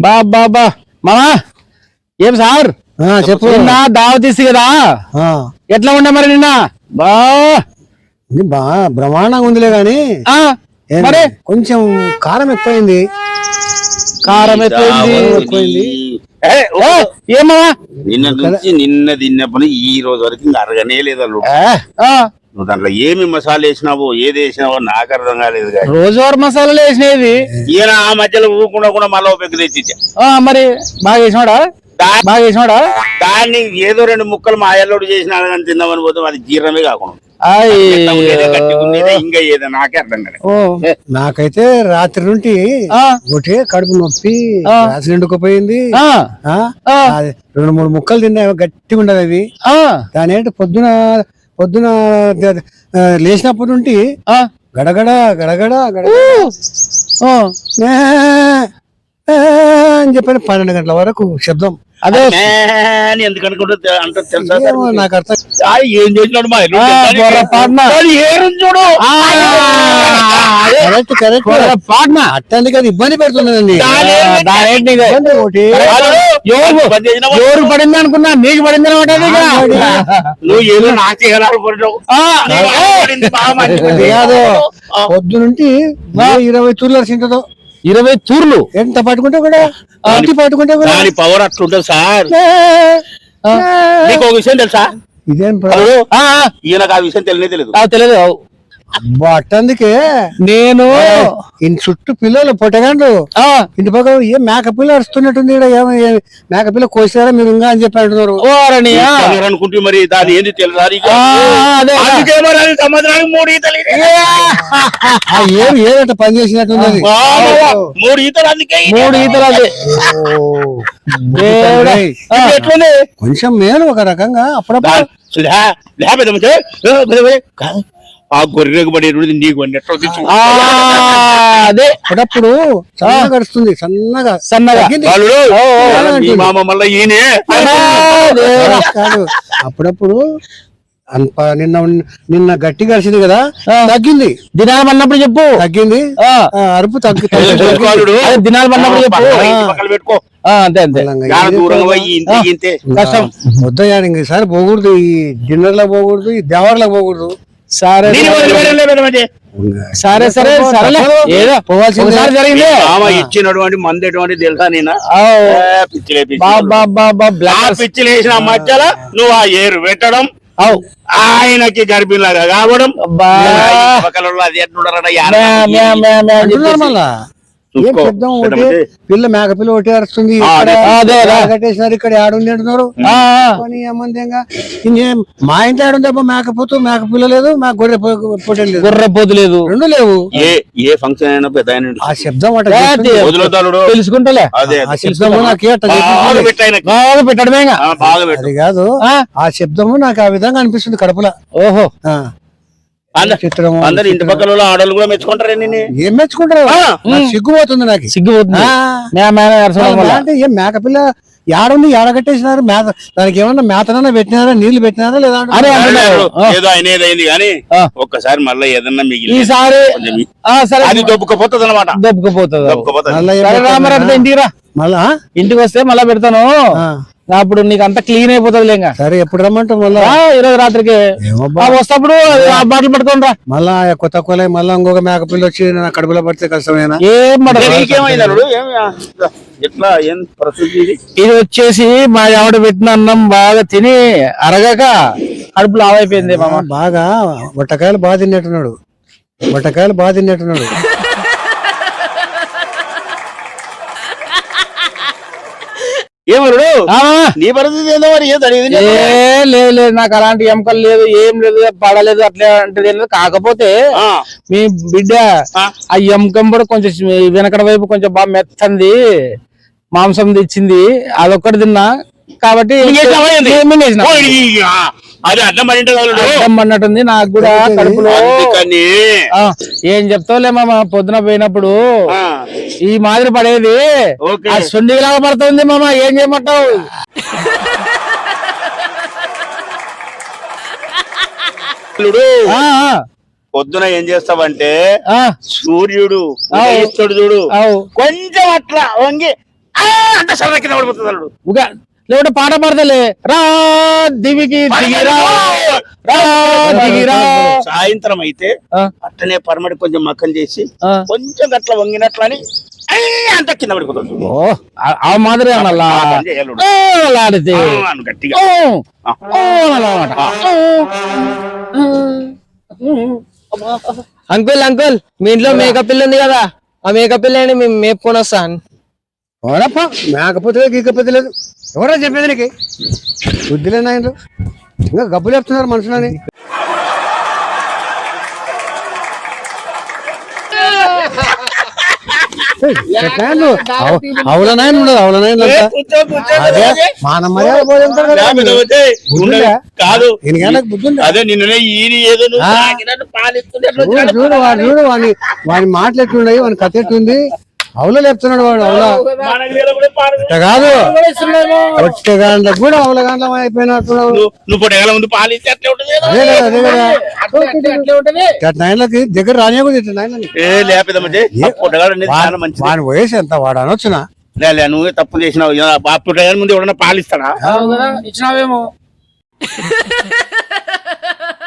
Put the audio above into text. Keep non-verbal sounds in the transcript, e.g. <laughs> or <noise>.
బా బా బా. మామా ఏం సార్? ఆ, చెప్పు. నిన్న దావ తీసి కదా? ఆ, ఎట్లా ఉండే మరి నిన్న? బా. బ్రహ్మాండంగా ఉందిలే గాని. ఆ, ఏంది? మరి? కొంచెం కారం ఎక్కువైంది. కారం ఎక్కువైంది. ఎక్కువైంది. ఏ, ఓ, ఏమమ్మా నిన్న నుంచి నిన్న తిన్నప్పుడు ఈ రోజు వరకు అరగనే లేదు నువ్వు దాంట్లో ఏమి మసాలా వేసినావో ఏది వేసినావో నాకు అర్థం కాలేదు రోజువారీ మసాలాలు వేసినవి. ఈయన ఆ మధ్యలో ఊకుండా కూడా మళ్ళీ పెగ్గు తెచ్చిచ్చా. ఆ, మరి బాగా వేసినాడా? దా- బాగా వేసినాడా? దాన్ని ఏదో రెండు ముక్కలు మా అయ్యలోడు చేసినాడు కానీ తిందామని పోతే అది జీర్ణమే కాకుండా. ఇంకా ఏదో నాకే అర్థం కాలేదు. నాకైతే రాత్రి నుండి ఒకటే కడుపు నొప్పి. గ్యాస్ నిండుకుపోయింది. ఆ, ఆ, ఆ, అది రెండు మూడు ముక్కలు తిన్నా గట్టిగా ఉండదు అవి ఆ, దాని ఏంటి పొద్దున పొద్దున లేచినప్పటి నుండి గడగడ గడగడ గడగడ. అని చెప్పని పన్నెండు గంటల వరకు శబ్దం. అదే ఎందుకు అనుకుంటా అంటే తెలుసా నాకు అర్థం ఏం చేసినాడు మా చూడు. Correct correct. పాట్నా. అది ఇబ్బంది వాడు ఎవరు? పడింది అనుకున్నా? నీకు పడింది అనమాట నువ్వు ఏదో. కాదు. పొద్దు నుండి ఇరవై తూర్లు అరిసింటదో. ఇరవై తూర్లు. ఎంత పట్టుకుంటే కూడా? ఇంటి పట్టుకుంటే కూడా? దాని పవర్ అట్లుంటది సార్. నీకు ఒక విషయం తెలుసా? ఇదేం ఈయనకు ఆ విషయం తెలియనే తెలియదు. తెలియదు. అబ్బా, అట్టందుకే. నేను ఇంటి చుట్టూ పిల్లలు పొట్టగాండ్రు ఆ, ఇంటి పక్క ఏ మేక పిల్ల అరుస్తున్నట్టుంది మేక పిల్ల కోసారా మీరు ఇంకా అని చెప్పి అంటున్నారు. అనుకుంటే మరి దాని ఏంది ఏం. ఏదట పని చేసినట్టుంది మూడు ఈతలు అందుకే. మూడు ఈతలు అది. కొంచెం మేలు ఒక రకంగా. అప్పుడప్పుడు ఆ గొర్రెకు పడేటువంటి నీకు అదే. అప్పుడప్పుడు సన్నగా గడుస్తుంది సన్నగా. సన్నగా. మామ మళ్ళా ఈయనే. అప్పుడప్పుడు నిన్న నిన్న గట్టి కలిసింది కదా. తగ్గింది. దినాలు పడినప్పుడు చెప్పు. తగ్గింది. అరుపు తగ్గి తగ్గి- బాలుడు. అదే దినాలు పడినప్పుడు చెప్పు. అంతే అంతే. కష్టం వద్దయ్యా ఇంకసారి పోకూడదు ఈ డిన్నర్లో పోకూడదు. ఈ దేవర్లో పోకూడదు. సరే. సరే. సరే సరేలే. ఏదో పోవాల్సిందే. ఒకసారి జరిగింది. ఇచ్చినటువంటి మంది ఎటువంటి తెలుసా నేను? ఆవ్. పిచ్చిలే బా బా బా బా ఆ బ్లాక్ పిచ్చిలు వేసిన మధ్యలో నువ్వు ఆ ఏరు పెట్టడం అవు. ఆయనకి గర్భిలాగా కావడం. అది ఏం. శబ్దం ఒకటి. పిల్ల మేక పిల్ల ఒకటి అరుస్తుంది కట్టేసినారు ఇక్కడ ఆడుంది అంటున్నారు. మా ఇంట్లో ఆడుందబ్బా మేకపోతు మేక పిల్ల లేదు మేక గొర్రె గుర్ర పోతు లేదు. రెండు లేవు. ఏ ఏ ఫంక్షన్ అయినా పెద్ద ఆ శబ్దం తెలుసుకుంటలే? అదే ఆ శబ్దము నాకు బాగా పెట్టడమే అది కాదు ఆ, శబ్దము నాకు ఆ విధంగా అనిపిస్తుంది కడుపులో. ఓహో. అందరు ఇంటి పక్కల వాళ్ళు ఆడలు కూడా మెచ్చుకుంటారే నిన్ను? ఏం మెచ్చుకుంటారు? నాకు సిగ్గుపోతుంది నాకు. సిగ్గుపోతుంది. ఏం మేకపిల్ల ఏడుంది ఏడ కట్టేసినారు మేత దానికి ఏమన్నా మేతనన్నా పెట్టినారా? నీళ్ళు పెట్టినారా లేదా ఏదో ఆయన ఏదైంది కానీ. ఒక్కసారి మళ్ళీ ఏదన్నా మిగిలి ఈసారి కొంచెం ఆ, సరే. అది దొబ్బకపోతుంది అనమాట దొబ్బకపోతుంది. దొబ్బకపోతుంది? ఇంటికి రా. మళ్ళా ఇంటికి వస్తే మళ్ళా పెడతాను. అప్పుడు నీకు అంతా క్లీన్ అయిపోతుంది లేక సరే ఎప్పుడు రమ్మంటావు మళ్ళా? ఈ రోజు రాత్రికి. వస్తప్పుడు ఆ బాటిల్ పట్టుకొని రా. మళ్ళా కొత్త కొలై మళ్ళా ఇంకొక మేకపిల్ల వచ్చి నా కడుపులో పడితే కష్టమేనా? ఇది వచ్చేసి మా ఆవిడ పెట్టిన అన్నం బాగా తిని అరగక కడుపు లావైపోయింది బాగా బొట్టకాయలు బాగా తిన్నట్టున్నాడు. బొట్టకాయలు బాగా తిన్నట్టున్నాడు. మామ. నీ పరిస్థితి ఏందో మరి లేదు లేదు నాకు అలాంటి ఎముకలు లేదు ఏం లేదు పడలేదు అట్లా అంటే లేదు కాకపోతే మీ బిడ్డ ఆ. ఎముకం కూడా కొంచెం వెనకడ వైపు కొంచెం బాగా మెత్తంది మాంసం తెచ్చింది అదొక్కటి తిన్నా. కాబట్టి అది. అడ్డం పడినట్టుంది నాకు కూడా కడుపులో. ఏం చెప్తావులే మామ పొద్దున పోయినప్పుడు ఆ, ఈ మాదిరి పడేది. ఆ సొండిలాగా పడుతుంది మామ ఏం చేయమంటావు? పొద్దున ఏం చేస్తావంటే ఆ, సూర్యుడు చూడు. అవు. కొంచెం అట్లా వంగి ఆ, అంటే సరదా కింద పడిపోతుంది లేకుంటే పాట పాడతలే. రా దివికి దిగిరా రా. దిగిరా సాయంత్రం అయితే ఆ, అట్టనే పరమడి కొంచెం మక్కం చేసి. కొంచెం గట్ల వంగినట్లు అని ఆ, కింద పడిపోతుంది ఓ మాదిరి గట్టిగా. అంకుల్ అంకుల్ మీ ఇంట్లో మేకప్ పిల్ల ఉంది కదా. ఆ మేకప్ పిల్లని మేము మేపుకొని వస్తాను. ఎవరప్ప మేకపోతే గీకపోతే లేదు ఎవరో చెప్పేది నీకు? బుద్ధి లేదు ఆయన ఇంకా గబ్బులు చెప్తున్నారు మనుషులని. అవులనాయన ఉండదు అవులనాయన కూర్చో, అదే. మాన మర్యాద కదా. చూడు వాడు చూడు మాటలు ఎట్లున్నాయి వాడి కథ ఎట్లుంది? అవులో చెప్తున్నాడు వాడు అవులా. కాదు ఒట్టి గంటలకు కూడా అవుల గంటల అయిపోయినట్టు నువ్వు పొట్టగల ముందు. అదే కదా అదే కదా. దగ్గర రానే కూడా వయసు ఎంత వాడు అనొచ్చునా? లే, లే నువ్వే తప్పు చేసినావు? పొట్టగాని ముందు ఎవడన్నా పాలిస్తాడా? ఇచ్చినావేమో. <laughs>